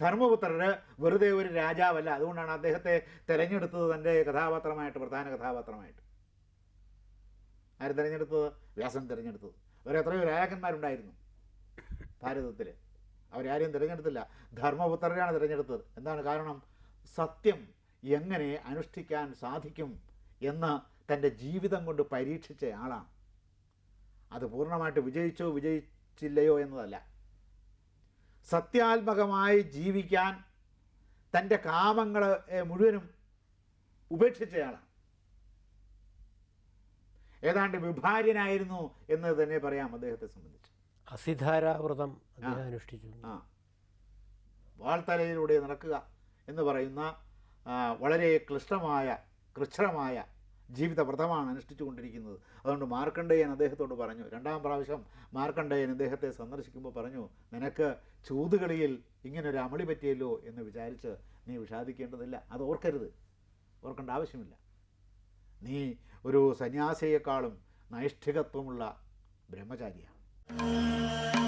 ധർമ്മപുത്രര് വെറുതെ ഒരു രാജാവല്ല. അതുകൊണ്ടാണ് അദ്ദേഹത്തെ തിരഞ്ഞെടുത്തത് തന്റെ കഥാപാത്രമായിട്ട് പ്രധാന കഥാപാത്രമായിട്ട്. ആര് തിരഞ്ഞെടുത്തത്? വ്യാസൻ തിരഞ്ഞെടുത്തത്. അവരെത്രയോ രാജാക്കന്മാരുണ്ടായിരുന്നു ഭാരതത്തിൽ അവരാരെയും തിരഞ്ഞെടുത്തില്ല. ധർമ്മപുത്രരാണ് തിരഞ്ഞെടുത്തത്. എന്താണ് കാരണം? സത്യം എങ്ങനെ അനുഷ്ഠിക്കാൻ സാധിക്കും എന്ന് തന്റെ ജീവിതം കൊണ്ട് പരീക്ഷിച്ച ആളാണ്. അത് പൂർണമായിട്ട് വിജയിച്ചോ വിജയിച്ചില്ലയോ എന്നതല്ല. സത്യാത്മകമായി ജീവിക്കാൻ തന്റെ കാമങ്ങൾ മുഴുവനും ഉപേക്ഷിച്ചയാളാണ്. ഏതാണ്ട് വിഭാര്യനായിരുന്നു എന്ന് തന്നെ പറയാം അദ്ദേഹത്തെ സംബന്ധിച്ച്. അസിധാരാവ്രതം അനുഷ്ഠിച്ചു. ആ. വാൾത്തലയിലൂടെ നടക്കുക എന്ന് പറയുന്ന വളരെ ക്ലിഷ്ടമായ കൃച്ഛ്രമായ ജീവിതവ്രതമാണ് അനുഷ്ഠിച്ചുകൊണ്ടിരിക്കുന്നത്. അതുകൊണ്ട് മാർക്കണ്ഡേയൻ അദ്ദേഹത്തോട് പറഞ്ഞു രണ്ടാം പ്രാവശ്യം മാർക്കണ്ഡേയൻ അദ്ദേഹത്തെ സന്ദർശിക്കുമ്പോൾ പറഞ്ഞു നിനക്ക് ചൂതുകളിയിൽ ഇങ്ങനൊരു അമളി പറ്റിയല്ലോ എന്ന് വിചാരിച്ച് നീ വിഷാദിക്കേണ്ടതില്ല. അത് ഓർക്കരുത്. ഓർക്കേണ്ട ആവശ്യമില്ല. നീ ഒരു സന്യാസിയെക്കാളും നൈഷ്ഠികത്വമുള്ള ബ്രഹ്മചാരിയാണ്.